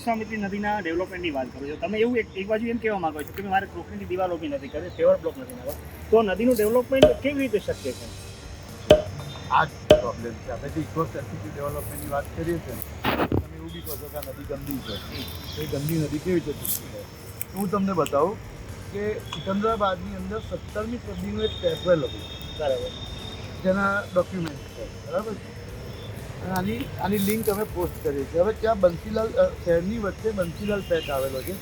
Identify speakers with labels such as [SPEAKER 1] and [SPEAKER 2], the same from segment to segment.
[SPEAKER 1] વિશ્વામિત્રી નદીના ડેવલપમેન્ટની વાત કરો છો. તમે એવું એક બાજુ એમ કહેવા માંગો છો કે મારે કોંક્રીટની દિવાલો બી નથી કરવી પેવર બ્લોક નથી નાખવા તો નદીનું ડેવલપમેન્ટ કેવી રીતે શક્ય છે?
[SPEAKER 2] આ જ પ્રોબ્લેમ છે. આપણે જે ઇકો સેન્સિટિવ ડેવલપમેન્ટની વાત કરીએ છીએ તમે એવું બી કહો છો કે આ નદી ગંદી છે. એ ગંદી નદી કેવી રીતે ચોખ્ખી થાય હું તમને બતાવું કે સિકંદરાબાદની અંદર સત્તરમી સદીનું એક ટેપવેલ હતું.
[SPEAKER 1] બરાબર.
[SPEAKER 2] જેના ડોક્યુમેન્ટ છે. બરાબર છે? અને આની આની લિંક અમે પોસ્ટ કરીએ છીએ. હવે ત્યાં બંસીલાલ શહેરની વચ્ચે બંસીલાલ પેટ આવેલો છે.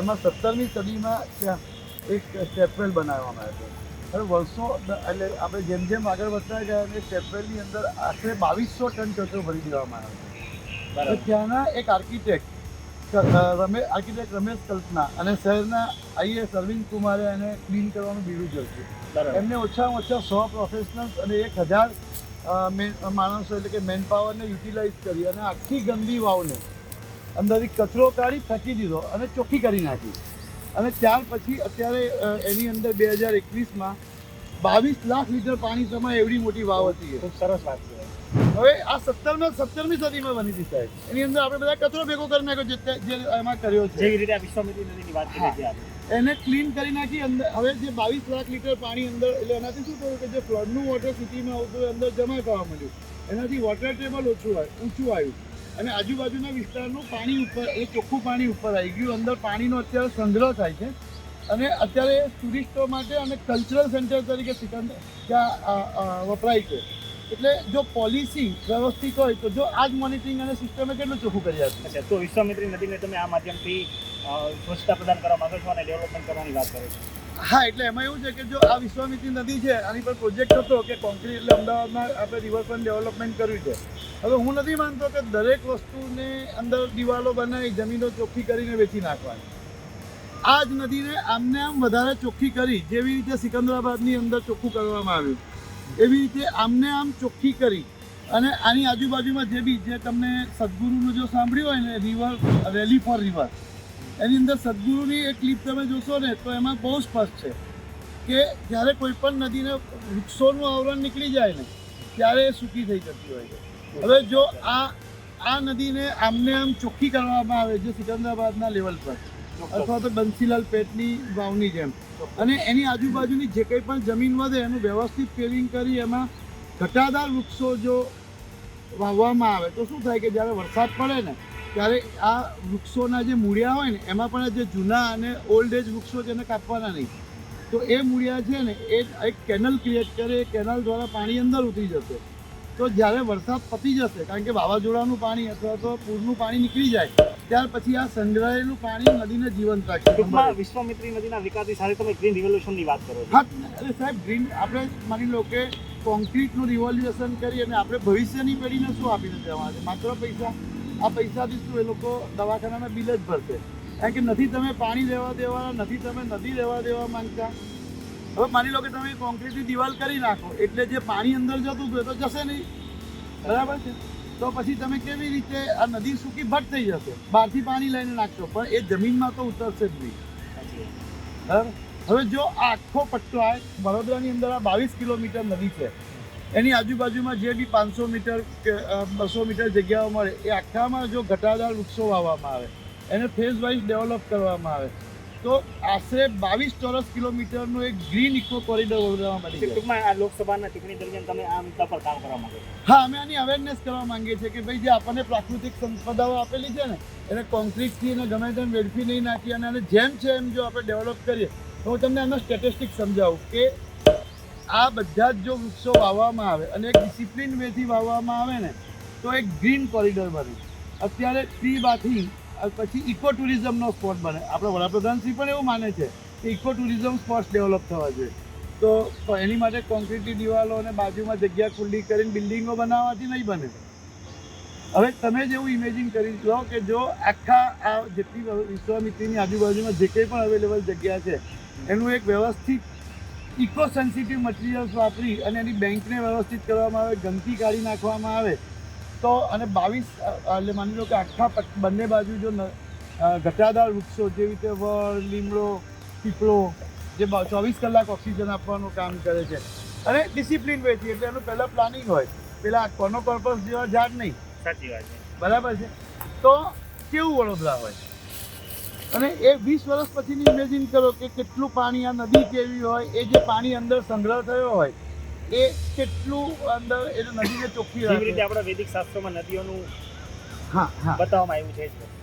[SPEAKER 2] એમાં સત્તરમી સદીમાં ત્યાં એક સ્ટેપવેલ બનાવવામાં આવ્યો હતો. હવે વર્ષો એટલે આપણે જેમ જેમ આગળ વધતા ગયા અને સ્ટેપવેલની અંદર આશરે બાવીસો ટન કચરો ભરી દેવામાં આવ્યો છે ત્યાંના એક આર્કિટેક્ટ રમે આર્કિટેક્ટ રમેશ કલ્પના અને શહેરના આઈએસ અરવિંદ કુમારે એને ક્લીન કરવાનું બીડું જોયું. એમને ઓછામાં ઓછા સો પ્રોફેશનલ્સ અને એક હજાર માણસો એટલે કે મેન પાવરને યુટિલાઇઝ કરી અને આખી ગંદી વાવને અંદરથી કચરો કાઢી ફેંકી દીધો અને ચોખ્ખી કરી નાખી અને ત્યાર પછી અત્યારે એની અંદર બે હજાર એકવીસમાં બાવીસ લાખ લીટર પાણી સમાય એવડી મોટી વાવ હતી.
[SPEAKER 1] ખૂબ સરસ વાત છે
[SPEAKER 2] હવે આ સત્તરમાં સત્તરમી સદીમાં બની હતી સાહેબ એની અંદર આપણે બધા કચરો ભેગો કરી નાખ્યો જે જે એમાં કર્યો છે.
[SPEAKER 1] જેવી રીતે આ વિશ્વામિત્રી નદીની વાત કરી છે
[SPEAKER 2] એને ક્લીન કરી નાખી અંદર હવે જે બાવીસ લાખ લીટર પાણી અંદર એટલે એનાથી શું થયું કે જે ફ્લડનું વોટર સિટીમાં આવતું અંદર જમા થવા માંડ્યું. એનાથી વોટર ટેબલ ઓછું ઊંચું આવ્યું. અને આજુબાજુના વિસ્તારનું પાણી ઉપર એ ચોખ્ખું પાણી ઉપર આવી ગયું. અંદર પાણીનો અત્યારે સંગ્રહ થાય છે. અને અત્યારે ટુરિસ્ટો માટે અને કલ્ચરલ સેન્ટર તરીકે વપરાય છે. એટલે જો પોલિસી વ્યવસ્થિત હોય તો જો આ જ મોનિટરિંગ અને સિસ્ટમે કેટલું ચોખ્ખું કરી આપે?
[SPEAKER 1] અચ્છા તો વિશ્વામિત્રી નદીને તમે આ માધ્યમથી સ્વચ્છતા પ્રદાન કરવા માંગો છો અને ડેવલપમેન્ટ કરવાની વાત કરો છો.
[SPEAKER 2] હા એટલે એમાં એવું છે કે જો આ વિશ્વામિત્રી નદી છે આની પર પ્રોજેક્ટ હતો કે કોન્ક્રીટ એટલે અમદાવાદમાં આપણે રિવરફ્રન્ટ ડેવલપમેન્ટ કર્યું છે. હવે હું નથી માનતો કે દરેક વસ્તુને અંદર દિવાલો બનાવી જમીનો ચોખ્ખી કરીને વેચી નાખવાની. આ જ નદીને આમને આમ વધારે ચોખ્ખી કરી જેવી રીતે સિકંદરાબાદની અંદર ચોખ્ખું કરવામાં આવ્યું. એવી રીતે આમને આમ ચોખ્ખી કરી અને આની આજુબાજુમાં જે બી જે તમને સદગુરુનું જો સાંભળ્યું હોય ને રિવર રેલી ફોર રિવર એની અંદર સદગુરુની એક ક્લિપ તમે જોશો ને, તો એમાં બહુ સ્પષ્ટ છે કે જ્યારે કોઈ પણ નદીને વૃક્ષોનું આવરણ નીકળી જાય ને, ત્યારે એ સૂકી થઈ જતી હોય છે. હવે જો આ આ નદીને આમને આમ ચોખ્ખી કરવામાં આવે છે સિકંદરાબાદના લેવલ પર અથવા તો બંસીલાલ પેટની વાવની જેમ. અને એની આજુબાજુની જે કંઈ પણ જમીન વધે એનું વ્યવસ્થિત પેલિંગ કરી એમાં ઘટાદાર વૃક્ષો જો વાવવામાં આવે, તો શું થાય કે જ્યારે વરસાદ પડે ને, ત્યારે આ વૃક્ષોના જે મૂળિયા હોય ને, એમાં પણ જે જૂના અને ઓલ્ડ એજ વૃક્ષો છે એને કાપવાના નહીં. તો એ મૂળિયા છે ને, એ એક કેનલ ક્રિએટ કરે, એ કેનલ દ્વારા પાણી અંદર ઉતરી જશે. તો જ્યારે વરસાદ પતી જશે કારણ કે વાવાઝોડાનું પાણી અથવા તો પૂરનું પાણી નીકળી જાય ત્યાર પછી આ સંગ્રહાયેલું પાણી નદીને જીવંત રાખશે
[SPEAKER 1] ટૂંકમાં વિશ્વામિત્રી નદીના વિકાસની સાથે તમે ગ્રીન રિવોલ્યુશનની વાત કરો
[SPEAKER 2] હા અરે સાહેબ ગ્રીન આપણે માની લો કે કોન્ક્રીટનું રિવોલ્યુશન કરી અને આપણે ભવિષ્યની પેઢીને શું આપીને જવાના છે માત્ર પૈસા આ પૈસાથી શું એ લોકો દવાખાનાના બિલ જ ભરશે. કારણ કે નથી તમે પાણી લેવા દેવાના નથી તમે નદી લેવા દેવા માંગતા. હવે માની લો કે તમે કોન્ક્રીટની દિવાલ કરી નાખો, એટલે જે પાણી અંદર જતું હતું તો જશે નહીં. બરાબર છે? તો પછી તમે કેવી રીતે આ નદી સૂકી ભટ થઈ જશે? બહારથી પાણી લઈને નાખશો, પણ એ જમીનમાં તો ઉતરશે જ નહીં. બરાબર? હવે જો આ આખો પટ્ટો આ વડોદરાની અંદર આ બાવીસ કિલોમીટર નદી છે, એની આજુબાજુમાં જે બી પાંચસો મીટર કે બસો મીટર જગ્યાઓ મળે, એ આખામાં જો ઘટાદાર વૃક્ષો વાવવામાં આવે, એને ફેઝ વાઇઝ ડેવલપ કરવામાં આવે તો આશરે બાવીસ ચોરસ કિલોમીટરનો એક ગ્રીન ઇકો કોરિડોર વડોદરામાં બની જાય
[SPEAKER 1] ટૂંકમાં આ લોકસભાના ચૂંટણી દરમિયાન તમે આ મુદ્દા પર કામ કરવા માંગો
[SPEAKER 2] હા અમે આની અવેરનેસ કરવા માંગીએ છીએ કે ભાઈ જે આપણને પ્રાકૃતિક સંપદાઓ આપેલી છે ને એને કોન્ક્રીટથી એને ગમે તેમ વેડફી નહીં નાખી અને આને જેમ છે એમ જો આપણે ડેવલપ કરીએ તો હું તમને આનો સ્ટેટિસ્ટિક સમજાવું કે આ બધા જ જો વૃક્ષો વાવવામાં આવે અને એક ડિસિપ્લિન વેથી વાવવામાં આવે ને તો એક ગ્રીન કોરિડોર બને. અત્યારે ટ્રી બાથી પછી ઇકો ટુરિઝમનો સ્પોટ બને. આપણા વડાપ્રધાનશ્રી પણ એવું માને છે કે ઇકો ટુરિઝમ સ્પોટ્સ ડેવલપ થવા જોઈએ. તો એની માટે કોન્ક્રીટની દિવાલો અને બાજુમાં જગ્યા ખુલ્લી કરીને બિલ્ડિંગો બનાવવાથી નહીં બને. હવે તમે જેવું ઇમેજિન કરી લો કે જો આખા આ જેટલી વિશ્વામિત્રીની આજુબાજુમાં જે કંઈ પણ અવેલેબલ જગ્યા છે, એનું એક વ્યવસ્થિત ઇકો સેન્સિટિવ મટીરિયલ્સ વાપરી અને એની બેંકને વ્યવસ્થિત કરવામાં આવે, ગંદકી કાઢી નાખવામાં આવે તો અને બાવીસ એટલે માની લો કે આખા બંને બાજુ જો ઘટાદાર વૃક્ષો જેવી રીતે વડ લીમડો પીપળો જે ચોવીસ કલાક ઓક્સિજન આપવાનું કામ કરે છે. અને ડિસિપ્લિન વેચી એટલે એનું પહેલાં પ્લાનિંગ હોય. પેલા કોનો પર્પઝ જેવા ઝાડ નહીં.
[SPEAKER 1] સાચી વાત છે.
[SPEAKER 2] બરાબર છે? તો કેવું વડોદરા હોય? અને એ વીસ વર્ષ પછીની ઇમેજિન કરો કે કેટલું પાણી આ નદી કેવી હોય એ જે પાણી અંદર સંગ્રહ થયો હોય એ કેટલું અંદર એ નદીને ચોખ્ખી
[SPEAKER 1] જેવી રીતે
[SPEAKER 2] રાખે
[SPEAKER 1] આપણા વૈદિક શાસ્ત્રોમાં નદીઓનું
[SPEAKER 2] હા હા.
[SPEAKER 1] બતાવવામાં આવ્યું છે